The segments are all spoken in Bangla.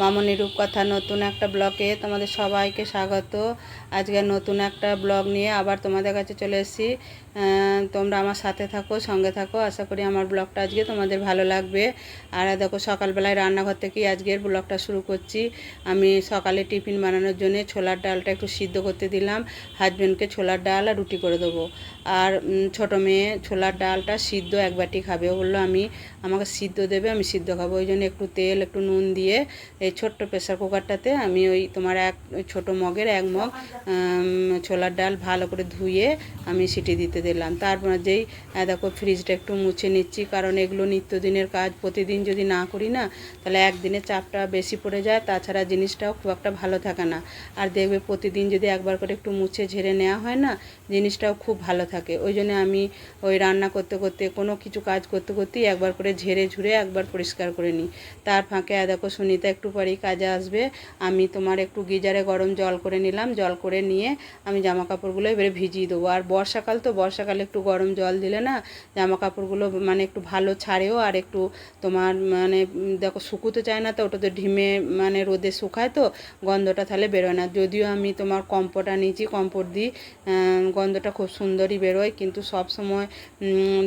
মামনি রূপকথা নতুন একটা ব্লগে তোমাদের সবাইকে স্বাগত। আজকে নতুন একটা ব্লগ নিয়ে আবার তোমাদের কাছে চলে এসেছি। তোমরা আমার সাথে থাকো, সঙ্গে থাকো। আশা করি আমার ব্লগটা আজকে তোমাদের ভালো লাগবে। আর দেখো, সকালবেলায় রান্নাঘর থেকেই আজকের ব্লগটা শুরু করছি। আমি সকালে টিফিন বানানোর জন্য ছোলার ডালটা একটু সিদ্ধ করতে দিলাম। হাজব্যান্ডকে ছোলার ডাল আর রুটি করে দেবো। আর ছোটো মেয়ে ছোলার ডালটা সিদ্ধ এক বাটি খাবে। বলল, আমি, আমাকে সিদ্ধ দেবে, আমি সিদ্ধ খাব। ওই জন্য একটু তেল, একটু নুন দিয়ে এই ছোট্ট প্রেসার কুকারটাতে আমি ওই তোমার এক ছোট মগের এক মগ ছোলার ডাল ভালো করে ধুয়ে আমি সিটি দিতে দিলাম। তারপর যেই দেখো ফ্রিজটা একটু মুছে নিচ্ছি, কারণ এগুলো নিত্যদিনের কাজ, প্রতিদিন যদি না করি না, তাহলে একদিনে চাপটা বেশি পড়ে যায়, তাছাড়া জিনিসটাও খুব একটা ভালো থাকে না। আর দেখবে প্রতিদিন যদি একবার করে একটু মুছে ঝেড়ে নেওয়া হয় না, জিনিসটাও খুব ভালো থাকে। ওই জন্য আমি ওই রান্না করতে করতে, কোনো কিছু কাজ করতে করতেই একবার করে ঝেড়ে ঝুড়ে একবার পরিষ্কার করে নিই। তার ফাঁকে দেখো সুনিতা একটু পরেই কাজে আসবে। আমি তোমার একটু গিজারে গরম জল করে নিলাম, জল করে নিয়ে আমি জামা কাপড়গুলো এবারে ভিজিয়ে দেবো। আর বর্ষাকাল তো, বর্ষাকালে একটু গরম জল দিলে না জামা কাপড়গুলো মানে একটু ভালো ছাড়েও আর একটু তোমার মানে দেখো শুকোতে চায় না তো ওটা তো ঢিমে মানে রোদে শুকায় তো, গন্ধটা তাহলে বেরোয় না। যদিও আমি তোমার কম্পোটা নিয়েছি, কম্পোট দিই গন্ধটা খুব সুন্দরই বেরোয়। কিন্তু সব সময়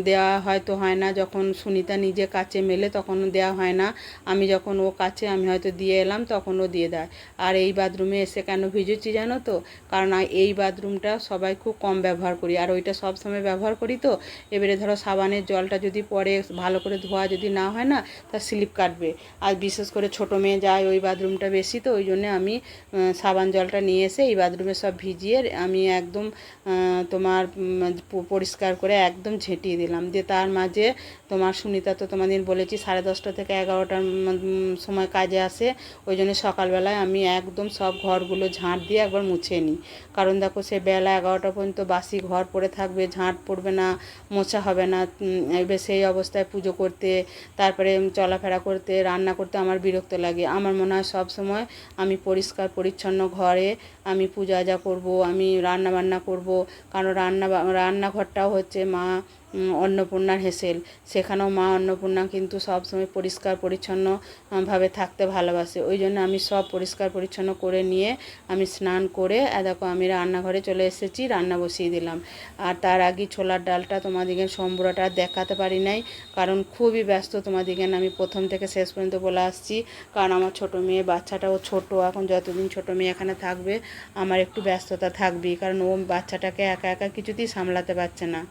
দেওয়া হয়তো হয় না। যখন সুনিতা নিজে কাছে মেলে তখন দেওয়া হয় না। আমি যখন ও কাছে আমি হয়তো দিয়ে এলাম, তখনও দিয়ে দেয়। আর এই বাথরুমে এসে কেন ভিজেছি জানো তো? কারণ এই বাথরুমটা সবাই খুব কম ব্যবহার করি। আর ওইটা সব সময় ব্যবহার করি তো? এবারে ধরো সাবানের জলটা যদি পরে ভালো করে ধোয়া যদি না হয় না, তা স্লিপ কাটবে। আর বিশেষ করে ছোটো মেয়ে যায় ওই বাথরুমটা বেশি তো, ওই জন্য আমি সাবান জলটা নিয়ে এসে এই বাথরুমে সব ভিজিয়ে আমি একদম তোমার পরিষ্কার করে একদম ঝেঁটিয়ে দিলাম। দিয়ে তার মাঝে তোমার সুনিতা তো তোমাদের বলেছি, সাড়ে দশটা থেকে এগারোটার সময় কাজে আসে। ওই জন্য সকালবেলায় আমি একদম সব ঘরগুলো ঝাঁট দিয়ে একবার মুছে নিই। কারণ দেখো সে বেলা এগারোটা পর্যন্ত বাসি ঘর পড়ে থাকবে, ঝাঁট পড়বে না, মোছা হবে না এবার সেই অবস্থায় পুজো করতে, তারপরে চলাফেরা করতে, রান্না করতে আমার বিরক্ত লাগে। আমার মনে হয় সব সময় আমি পরিষ্কার, পরিচ্ছন্ন ঘরে আমি পূজা যা করব, আমি রান্না বান্না করব। কারণ রান্না রান্নাঘরটাও হচ্ছে মা অন্নপূর্ণার হেসেল। সেখানেও মা অন্নপূর্ণা কিন্তু সব সময় পরিষ্কার পরিচ্ছন্ন আহ, ভাবে থাকতে ভালোবাসে। ওই জন্য আমি সব পরিষ্কার পরিচ্ছন্ন করে নিয়ে আমি স্নান করে দেখো আমি রান্নাঘরে চলে এসেছি রান্না বসিয়ে দিলাম। আর তার আগে ছোলার ডালটা তোমাদিকে সম্বুরাটা আর দেখাতে পারি নাই কারণ খুবই ব্যস্ত তোমাদিকে আমি প্রথম থেকে শেষ পর্যন্ত বলে আসছি কারণ আমার ছোটো মেয়ে বাচ্চাটাও ছোট এখন যতদিন ছোটো মেয়ে এখানে থাকবে আমার একটু ব্যস্ততা থাকবেই কারণ ও বাচ্চাটাকে একা একা কিছুতেই সামলাতে পারছে না।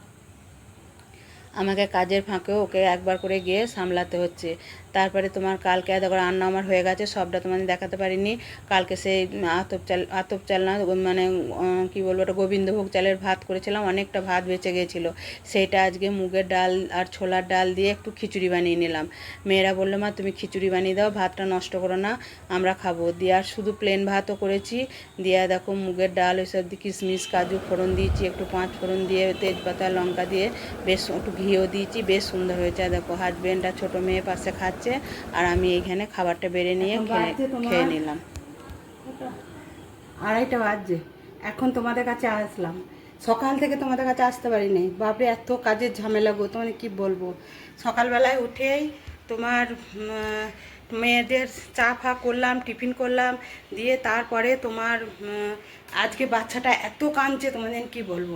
আমাকে কাজের ফাঁকেও ওকে একবার করে গিয়ে সামলাতে হচ্ছে। তারপরে তোমার কালকে দেখো রান্না আমার হয়ে গেছে, সবটা তোমাদের দেখাতে পারিনি। কালকে সেই আতপ চাল আতপ চাল না মানে কী বলব ওটা, গোবিন্দভোগ চালের ভাত করেছিলাম, অনেকটা ভাত বেঁচে গিয়েছিল সেইটা আজকে মুগের ডাল আর ছোলার ডাল দিয়ে একটু খিচুড়ি বানিয়ে নিলাম। মেয়েরা বলল, মা, তুমি খিচুড়ি বানিয়ে দাও, ভাতটা নষ্ট করো না, আমরা খাব। দিয়ে আর শুধু প্লেন ভাতও করেছি। দিয়ে দেখো মুগের ডাল ওইসব দিয়ে কিশমিশ, কাজু ফোড়ন দিয়েছি, একটু পাঁচ ফোড়ন দিয়ে তেজপাতা, লঙ্কা দিয়ে বেশ একটু ঘিও দিয়েছি বেশ সুন্দর হয়েছে। দেখো হাজবেন্ড আর ছোটো মেয়ে পাশে খাচ্ছে আর আমি এইখানে খাবারটা বেড়ে নিয়ে খেয়ে নিলাম। আড়াইটা বাজছে। এখন তোমাদের কাছে আসলাম। সকাল থেকে তোমাদের কাছে আসতে পারি পারিনি। বাপরে এত কাজের ঝামেলা গো তোমার কি বলব? সকালবেলায় উঠেই তোমার মেয়েদের চা ফা করলাম টিফিন করলাম দিয়ে তারপরে তোমার আজকে বাচ্চাটা এত কাঁদছে তোমাদের কি বলব?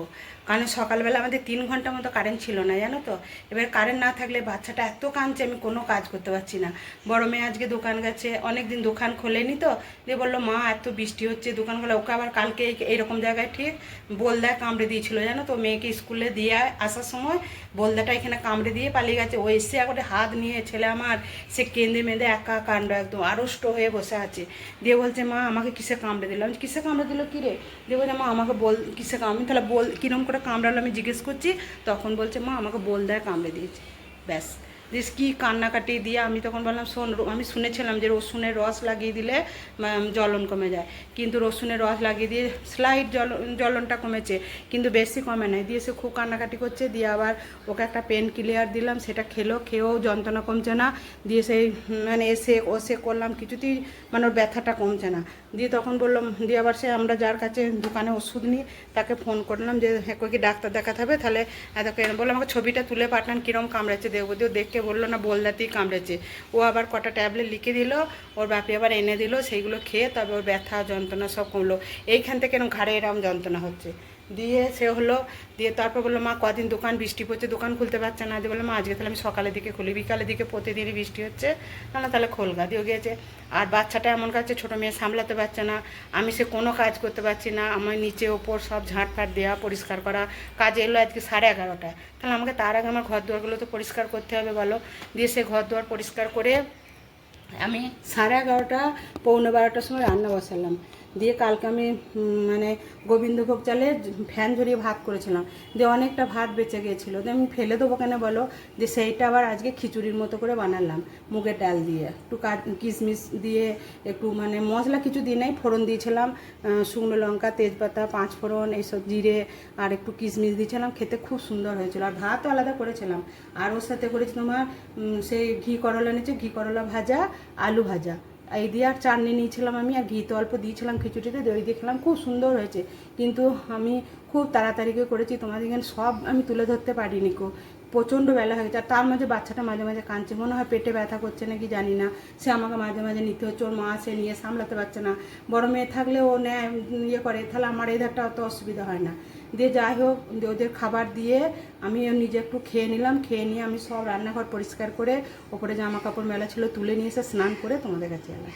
কারণ সকালবেলা আমাদের তিন ঘণ্টা মতো কারেন্ট ছিল না, জানো তো? এবার কারেন্ট না থাকলে বাচ্চাটা এত কাঁদছে, আমি কোনো কাজ করতে পারছি না। বড় মেয়ে আজকে দোকান গেছে অনেক দিন দোকান খোলেনি তো, দিয়ে বলল, মা, এত বৃষ্টি হচ্ছে দোকান খোলা ওকে আবার কালকে এই- এইরকম জায়গায় ঠিক বলদায় কামড়ে দিয়েছিল, জানো তো? মেয়েকে স্কুলে দিয়ে আসার সময় বলদাটা এখানে কামড়ে দিয়ে পালিয়ে গেছে। ও এসে একবারে হাত নিয়ে, ছেলে আমার, সে কেঁদে মেঁদে একা কাণ্ড একদম আড়ষ্ট হয়ে বসে আছে। দিয়ে বলছে, মা, আমাকে কিসে কামড়ে দিল? আমি কিসে কামড়ে দিল কী রে? দিয়ে বলছে, মা, আমাকে বল, কিসে কামড়ে তাহলে বল, কিরম করে কামড়ালো আমি জিজ্ঞেস করছি তখন বলছে মা আমাকে বল দেয় কামড়ে দিয়েছে। ব্যাস। দিস কি কান্নাকাটি দিয়ে আমি তখন বললাম, শোন আমি শুনেছিলাম যে রসুনের রস লাগিয়ে দিলে জ্বলন কমে যায়। কিন্তু রসুনের রস লাগিয়ে দিয়ে স্লাইড জল জ্বলনটা কমেছে, কিন্তু বেশি কমে নাই। দিয়ে সে খুব কান্নাকাটি করছে, দিয়ে আবার ওকে একটা পেন ক্লিয়ার দিলাম, সেটা খেলো, খেয়েও যন্ত্রণা কমছে না। দিয়ে সেই মানে এসে ওসে করলাম, কিছুতেই মানে ওর ব্যথাটা কমছে না। দিয়ে তখন বললাম, দিয়ে আবার সে, আমরা যার কাছে দোকানে ওষুধ নিই, তাকে ফোন করলাম যে হ্যাঁ কি ডাক্তার দেখাতে হবে? তাহলে এত বললাম, আমাকে ছবিটা তুলে পাঠান কীরকম কামড়াচ্ছে দেখব দিয়ে ও দেখে বলল, না বোলদাতেই কামড়েছে ও আবার কটা ট্যাবলেট লিখে দিল, ওর বাপি আবার এনে দিল, সেইগুলো খেয়ে তবে ওর ব্যথা, যন্ত্রণা সব কমলো। এইখান থেকে এরকম ঘাড়ে এরকম যন্ত্রণা হচ্ছে। দিয়ে সে হলো, দিয়ে তারপর বলল, মা, কদিন দোকান বৃষ্টি পড়ছে, দোকান খুলতে পারছে না। দিয়ে বলল, মা, আজকে তাহলে আমি সকালের দিকে খুলি, বিকালের দিকে প্রতিদিনই বৃষ্টি হচ্ছে, না না, তাহলে খোলগা দিয়ে গিয়েছে। আর বাচ্চাটা এমন কাছে ছোটো মেয়ে সামলাতে পারছে না, আমি সে কোনো কাজ করতে পারছি না, আমার নিচে ওপর সব ঝাঁট ফাট দেওয়া পরিষ্কার করা, কাজ এলো আজকে সাড়ে এগারোটায় তাহলে আমাকে তার আগে আমার ঘর দুয়ারগুলো তো পরিষ্কার করতে হবে বলো। দিয়ে সে ঘর দুয়ার পরিষ্কার করে আমি সাড়ে এগারোটা, পৌনে বারোটার সময় রান্না বসালাম। দিয়ে কালকে আমি মানে গোবিন্দভোগ চালে ফ্যান ঝরিয়ে ভাত করেছিলাম। দিয়ে অনেকটা ভাত বেঁচে গিয়েছিল। দিয়ে আমি ফেলে দেবো কেন বলো? যে সেইটা আবার আজকে খিচুড়ির মতো করে বানালাম, মুগের ডাল দিয়ে। একটু কিশমিশ দিয়ে একটু মানে মশলা কিছু দিই নাই, ফোড়ন দিয়েছিলাম শুকনো লঙ্কা, তেজপাতা, পাঁচ ফোড়ন, এইসব জিরে আর একটু কিশমিশ দিয়েছিলাম, খেতে খুব সুন্দর হয়েছিল। আর ভাতও আলাদা করেছিলাম। আর ওর সাথে করেছি তোমার সেই ঘি করলা নিয়েছে ঘি করলা ভাজা, আলু ভাজা। এই দিয়ে আর চাটনি নিয়েছিলাম আমি, আর ঘি তো অল্প দিয়েছিলাম, খিচুড়িতে দই দিয়ে খেলাম, খুব সুন্দর হয়েছে। কিন্তু আমি খুব তাড়াতাড়ি করে করেছি, তোমাদের এখানে সব আমি তুলে ধরতে পারিনি কো। প্রচণ্ড বেলা হয়ে গেছে, আর তার মাঝে বাচ্চাটা মাঝে মাঝে কাঁদছে, মনে হয় পেটে ব্যথা করছে নাকি জানি না। সে আমাকে মাঝে মাঝে নিতে হচ্ছে, ওর মা সে নিয়ে সামলাতে পারছে না। বড় মেয়ে থাকলে ও নেয় ইয়ে করে, তাহলে আমার এই ধারটা অত অসুবিধা হয় না। দিয়ে যাই হোক ওদের খাবার দিয়ে আমি নিজে একটু খেয়ে নিলাম, খেয়ে নিয়ে আমি সব রান্নাঘর পরিষ্কার করে ওপরে জামা কাপড় মেলা ছিল তুলে নিয়ে এসে স্নান করে তোমাদের কাছে এলাম।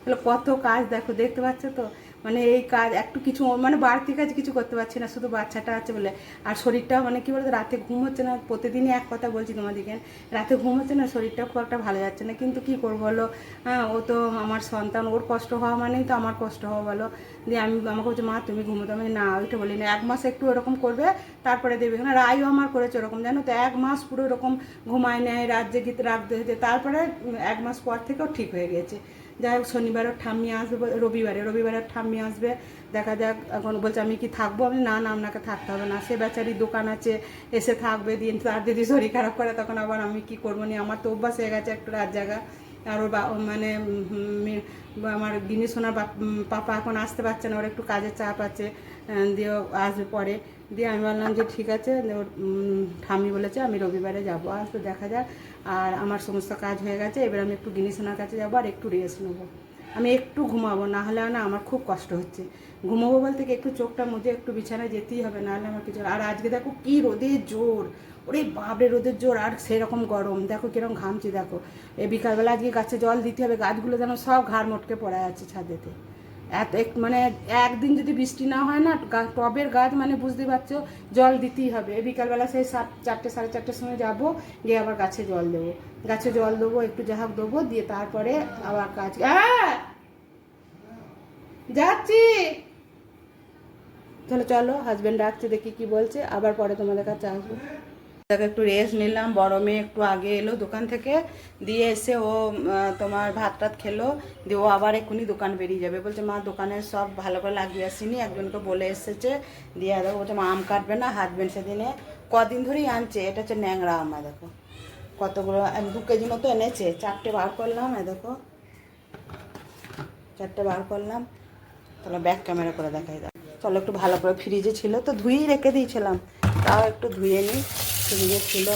তাহলে কত কাজ দেখো, দেখতে পাচ্ছ তো? মানে এই কাজ, একটু কিছু মানে বাড়তি কাজ কিছু করতে পারছি না, শুধু বাচ্চাটা আছে বলে। আর শরীরটাও মানে কি বলতো, রাতে ঘুম হচ্ছে না, প্রতিদিনই এক কথা বলছি তোমাদেরকে, রাতে ঘুম হচ্ছে না, শরীরটা খুব একটা ভালো যাচ্ছে না। কিন্তু কি করব বলো? হ্যাঁ ও তো আমার সন্তান, ওর কষ্ট হওয়া মানেই তো আমার কষ্ট হওয়া বলো। দিয়ে আমি, আমাকে বলছি, মা, তুমি ঘুমোতে আমি না। ওইটা বলি না এক মাস একটু ওরকম করবে, তারপরে দেবে না রায়ও আমার করেছে ওরকম, জানো তো? এক মাস পুরো এরকম ঘুমায় নেয়, রাত জেগে হতে তারপরে এক মাস পর থেকেও ঠিক হয়ে গেছে। যাই হোক, শনিবারও ঠাম্মি আসবে রবিবারে রবিবারে ঠাম্মি আসবে। দেখা যাক, এখন বলছে আমি কি থাকব? আমি না না, আপনাকে থাকতে হবে না। সে বেচারি দোকান আছে, এসে থাকবে দিন তার যদি শরীর খারাপ করে, তখন আবার আমি কি করব? নি আমার তো অভ্যাস হয়ে গেছে একটু রাত জায়গা ওর বা- মানে আমার গিনি সোনার পাপা এখন আসতে পারছে না, ওর একটু কাজের চাপ আছে দিয়ে আসবে পরে। দিয়ে আমি বললাম যে ঠিক আছে ওর ঠামি বলেছে আমি রবিবারে যাব তো দেখা যাক। আর আমার সমস্ত কাজ হয়ে গেছে, এবার আমি একটু গিনি সোনার কাছে যাব আর একটু রেস্ট নেব। আমি একটু ঘুমাবো না হলে না আমার খুব কষ্ট হচ্ছে। ঘুমাবো বলতে কি একটু চোখটা মুজে একটু বিছানায় যেতেই হবে না হলে আমার কিছু আর আজকে দেখো কি রোদের জোর। ওরে বাপরে, রোদের জোর, আর সেরকম গরম। দেখো কীরকম ঘামছি, দেখো। এ বিকালবেলা আজকে গাছে জল দিতে হবে, গাছগুলো যেন সব ঘাড় মোটকে পড়ে আছে ছাদেতে। এত এক- মানে একদিন যদি বৃষ্টি না হয় না টবের গাছ মানে বুঝতে পারছ, জল দিতেই হবে। বিকালবেলা সেই সাত চারটে, সাড়ে চারটের সময় যাব, গিয়ে আবার গাছে জল দেবো। গাছে জল দেবো, একটু যাহাক দেবো, দিয়ে তারপরে আবার কাজ আহ! যাচ্ছি। চলো চলো হাজব্যান্ড ডাকছে, দেখি কি বলছে, আবার পরে তোমাদের কাছে আসব। তাকে একটু রেস্ট নিলাম, বড় মেয়ে একটু আগে এলো দোকান থেকে, দিয়ে এসে ও তোমার ভাত টাত খেলো, দিয়ে ও আবার এক্ষুনি দোকান বেরিয়ে যাবে। বলছে, মা, দোকানের সব ভালো করে লাগিয়ে আসিনি। একজনকে বলে এসেছে, দিয়ে দেখো বলছে, মা, আম কাটবে না হাজবেন্ড সেদিনে কদিন ধরেই আনছে, এটা হচ্ছে ন্যাংরা আমা দেখো। কতগুলো দু কেজি মতো এনেছে, চারটে বার করলাম এ দেখো। চারটে বার করলাম। তাহলে ব্যাক ক্যামেরা করে দেখাই দাও। চলো একটু ভালো করে ফ্রিজে ছিল, তো ধুয়েই রেখে দিয়েছিলাম। তাও একটু ধুয়ে নিই ফ্রিজে ছিল।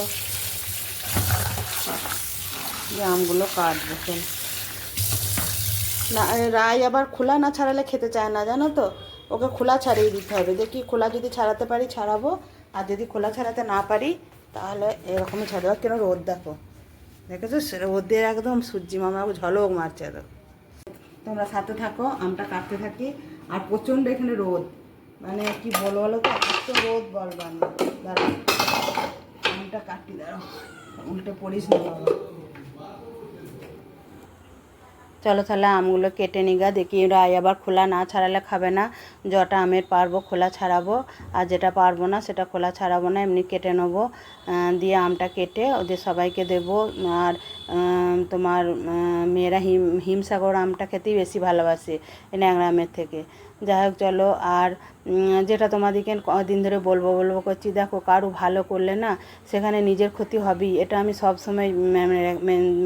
যে আমগুলো কাটবো, চল। না রায় আবার খোলা না ছাড়ালে খেতে চায় না, জানো তো? ওকে খোলা ছাড়িয়ে দিতে হবে। দেখি খোলা যদি ছাড়াতে পারি, ছাড়াবো। আর যদি খোলা ছাড়াতে না পারি, তাহলে এরকমই ছাড়াবো। কেন রোদ দেখো? দেখেছ? রোদের একদম সূর্যি মামা ঝলক মারছে তোমরা সাথে থাকো, আমটা কাটতে থাকি। আর প্রচণ্ড এখানে রোদ। মানে কি বলো বলো তো, এত রোদ বলবার না দাঁড়াও, আমটা কাটি, দাঁড়াও। উল্টে পড়িস না বাবা। চলো তাহলে আমগুলো কেটে নিগা দেখি রায় আবার খোলা না ছাড়ালে খাবে না। যটা আমের পারব খোলা ছাড়াবো, আর যেটা পারব না সেটা খোলা ছাড়াবো না, এমনি কেটে নেব। দিয়ে আমটা কেটে ওদের সবাইকে দেব। আর তোমার মেয়েরা হিম, হিমসাগর আমটা খেতেই বেশি ভালোবাসে ন্যাংরা আমের থেকে। যাই হোক, চলো। আর যেটা তোমাদেরকে কদিন ধরে বলব বলব করছি, দেখো, কারু ভালো করলে না, সেখানে নিজের ক্ষতি হবেই। এটা আমি সব সময়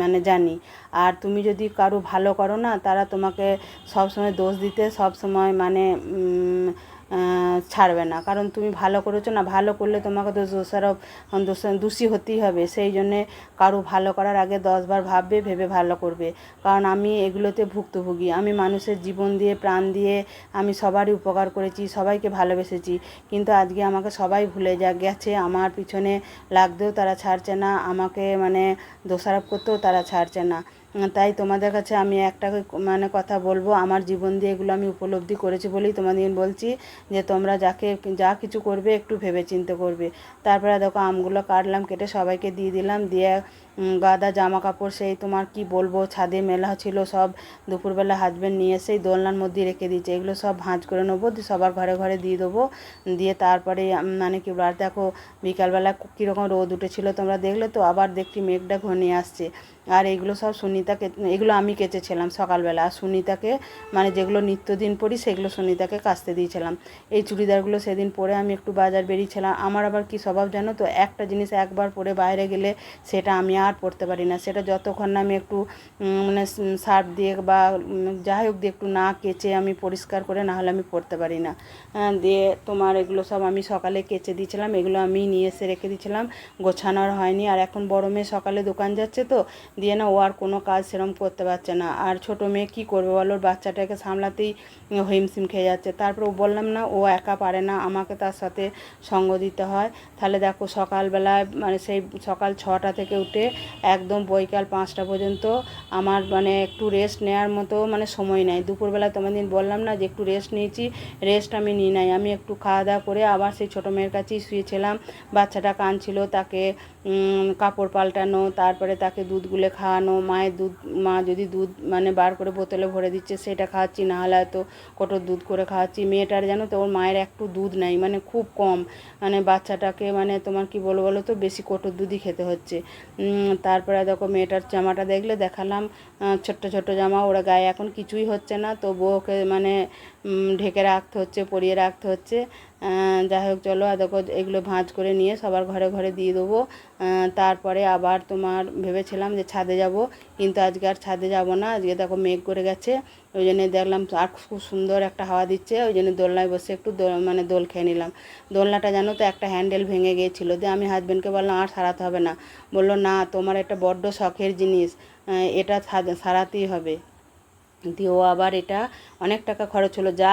মানে জানি। আর তুমি যদি কারু ভালো করো না, তারা তোমাকে সব সময় দোষ দিতে, সব সময় মানে ছাড়বে না। কারণ তুমি ভালো করেছ না, ভালো করলে তোমাকে তো দোষারোপ দোষী হতেই হবে। সেই জন্যে কারও ভালো করার আগে দশবার ভাববে, ভেবে ভালো করবে। কারণ আমি এগুলোতে ভুক্তভোগী। আমি মানুষের জীবন দিয়ে, প্রাণ দিয়ে আমি সবারই উপকার করেছি, সবাইকে ভালোবেসেছি। কিন্তু আজকে আমাকে সবাই ভুলে যা, গেছে। আমার পিছনে লাগতেও তারা ছাড়ছে না, আমাকে মানে দোষারোপ করতেও তারা ছাড়ছে না। তাই তোমাদের কাছে আমি একটা মানে কথা বলব। আমার জীবন দিয়ে এগুলো আমি উপলব্ধি করেছি বলেই তোমাদের বলছি যে তোমরা যাকে যা কিছু করবে একটু ভেবে চিন্তে করবে। তারপরে দেখো আমগুলো কাটলাম, কেটে সবাইকে দিয়ে দিলাম। দিয়ে গাদা জামা কাপড় সেই তোমার কি বলব, ছাদে মেলা ছিল, সব দুপুরবেলা হাজবেন্ড নিয়ে এসেই দোলনার মধ্যে রেখে দিয়েছে। এগুলো সব ভাঁজ করে নেব, দিয়ে সবার ঘরে ঘরে দিয়ে দেবো। দিয়ে তারপরে মানে কি আর দেখো বিকালবেলা কীরকম রোদ উঠেছিল তোমরা দেখলে তো, আবার দেখছি মেঘটা ঘনিয়ে আসছে। আর এগুলো সব সুনিতাকে এগুলো আমি কেচেছিলাম সকালবেলা। আর সুনিতাকে মানে যেগুলো নিত্যদিন পরি সেগুলো সুনিতাকে কাচতে দিয়েছিলাম। এই চুড়িদারগুলো সেদিন পরে আমি একটু বাজার বেরিয়েছিলাম। আমার আবার কি স্বভাব জানো তো? একটা জিনিস একবার পরে বাইরে গেলে সেটা আমি আর পরতে পারি না। সেটা যতক্ষণ না আমি একটু মানে সার্ফ দিয়ে বা যাই হোক দিয়ে একটু না কেচে আমি পরিষ্কার করে না হলে আমি পরতে পারি না। হ্যাঁ, দিয়ে তোমার এগুলো সব আমি সকালে কেচে দিয়েছিলাম। এগুলো আমি নিয়ে এসে রেখে দিয়েছিলাম। গোছানোর হয়নি। আর এখন বড় মেয়ে সকালে দোকান যাচ্ছে তো দিয়ে না ও আর কোনো কাজ সেরকম করতে পারছে না। আর ছোট মেয়ে কী করবে বলো? বাচ্চাটাকে সামলাতেই হিমশিম খেয়ে যাচ্ছে। তারপর ও বললাম না, ও একা পারে না, আমাকে তার সাথে সঙ্গ দিতে হয়। তাহলে দেখো সকালবেলায় মানে সেই সকাল ছটা থেকে উঠে একদম বৈকাল পাঁচটা পর্যন্ত আমার মানে একটু রেস্ট নেওয়ার মতো মানে সময় নেই। দুপুরবেলা তোমাদের বললাম না যে একটু রেস্ট নিয়েছি রেস্ট আমি নিই নাই। আমি একটু খাওয়া দাওয়া করে আবার সেই ছোটো মেয়ের কাছেই শুয়েছিলাম। বাচ্চাটা কাঁদছিল, তাকে কাপড় পাল্টানো, তারপরে তাকে দুধ গুলে খাওয়ানো, মায়ের দুধ, মা যদি দুধ মানে বার করে বোতলে ভরে দিচ্ছে, সেটা খাওয়াচ্ছি, না হলে হয়তো কোটোর দুধ করে খাওয়াচ্ছি। মেয়েটার জানো তো, ওর মায়ের একটু দুধ নেই মানে খুব কম। মানে বাচ্চাটাকে মানে তোমার কি বলব বলো তো, বেশি কোটোর দুধই খেতে হচ্ছে। তারপরে দেখো মেয়েটার জামাটা দেখলে দেখালাম ছোট্ট ছোট্ট জামা, ওরা গায়ে এখন কিছুই হচ্ছে না তো বউকে মানে ঢেকে রাখতে হচ্ছে, পরিয়ে রাখতে হচ্ছে। যাই হোক, চলো দেখো এগুলো ভাঁজ করে নিয়ে সবার ঘরে ঘরে দিয়ে দেবো। তারপরে আবার তোমার ভেবেছিলাম যে ছাদে যাব, কিন্তু আজকে আর ছাদে যাব না। আজকে দেখো মেঘ করে গেছে, ওই জন্য দেখলাম আর খুব সুন্দর একটা হাওয়া দিচ্ছে, ওই জন্য দোলনায় বসে একটু মানে দোল খেয়ে নিলাম। দোলনাটা জানো তো একটা হ্যান্ডেল ভেঙে গিয়েছিল, দিয়ে আমি হাজব্যান্ডকে বললাম, আর সারাতে হবে না। বলল, না, তোমার একটা বড্ড শখের জিনিস এটা সারাতেই হবে। দিয়ে ও আবার এটা অনেক টাকা খরচ হলো। যা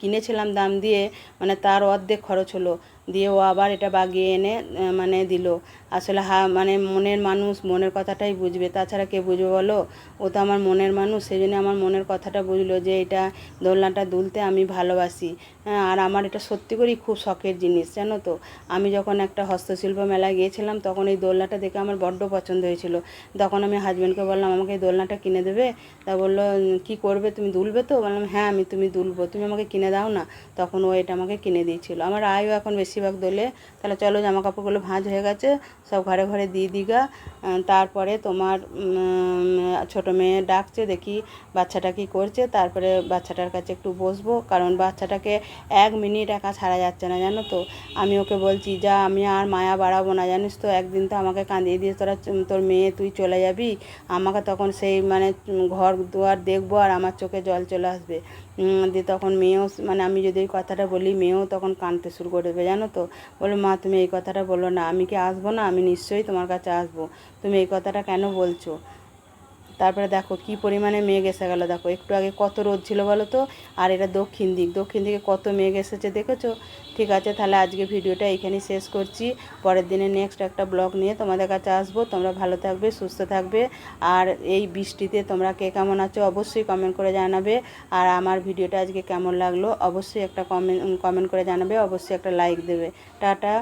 কিনেছিলাম দাম দিয়ে মানে তার অর্ধেক খরচ হলো। দিয়েও আবার এটা বাগিয়ে এনে মানে দিল। আসলে হা মানে মনের মানুষ মনের কথাটাই বুঝবে। তাছাড়া কে বুঝবে বলো? ও তো আমার মনের মানুষ সেই জন্য আমার মনের কথাটা বুঝলো যে এটা দোলনাটা দুলতে আমি ভালোবাসি। হ্যাঁ আর আমার এটা সত্যি করেই খুব শখের জিনিস জানো তো? আমি যখন একটা হস্তশিল্প মেলায় গিয়েছিলাম তখন এই দোলনাটা দেখে আমার বড্ড পছন্দ হয়েছিল। তখন আমি হাজব্যান্ডকে বললাম আমাকে এই দোলনাটা কিনে দেবে? তা বলল "উম, কি করবে? তুমি দুলবে তো? বললাম হ্যাঁ আমি তুমি দুলবো তুমি আমাকে কিনে দাও না। তখন ও এটা আমাকে কিনে দিয়েছিল। আমার আয়ও এখন বেশিরভাগ দোলে। তাহলে চলো জামা কাপড়গুলো ভাঁজ হয়ে গেছে। সব ঘরে ঘরে দিয়ে দিগা তারপরে তোমার ছোটো মেয়ে ডাকছে, দেখি বাচ্চাটা কি করছে, তারপরে বাচ্চাটার কাছে একটু বসবো, কারণ বাচ্চাটাকে এক মিনিট একা ছাড়া যাচ্ছে না, জানো তো। আমি ওকে বলছি, যা, আমি আর মায়া বাড়াবো না, জানিস তো, একদিন তো আমাকে কাঁদিয়ে দিয়ে তোরা তোর মেয়ে, তুই চলে যাবি? আমাকে তখন সেই মানে ঘর দুয়ার দেখব আর আমার চোখে জল চলে আসবে। দিয়ে তখন মেয়েও মানে আমি যদি এই কথাটা বলি, মেয়েও তখন কানতে শুরু করে দেবে, জানো তো? বলো, মা, তুমি এই কথাটা বলো না। আমি কি আসব না? আমি নিশ্চয়ই তোমার কাছে আসব। তুমি এই কথাটা কেন বলছো? তারপরে দেখো কি পরিমাণে মেঘ এসে গেল। দেখো, একটু আগে কত রোদ ছিল বলো তো? আর এটা দক্ষিণ দিক। দক্ষিণ দিকে কত মেঘ এসেছে দেখেছ? ঠিক আছে, তাহলে আজকে ভিডিওটা এইখানেই শেষ করছি। পরের দিনে নেক্সট একটা ব্লগ নিয়ে তোমাদের কাছে আসব। তোমরা ভালো থাকবে, সুস্থ থাকবে। আর এই বৃষ্টিতে তোমরা কে কেমন আছো অবশ্যই কমেন্ট করে জানাবে। আর আমার ভিডিওটা আজকে কেমন লাগল অবশ্যই একটা কমেন্ট কমেন্ট করে জানাবে। অবশ্যই একটা লাইক দেবে। টাটা।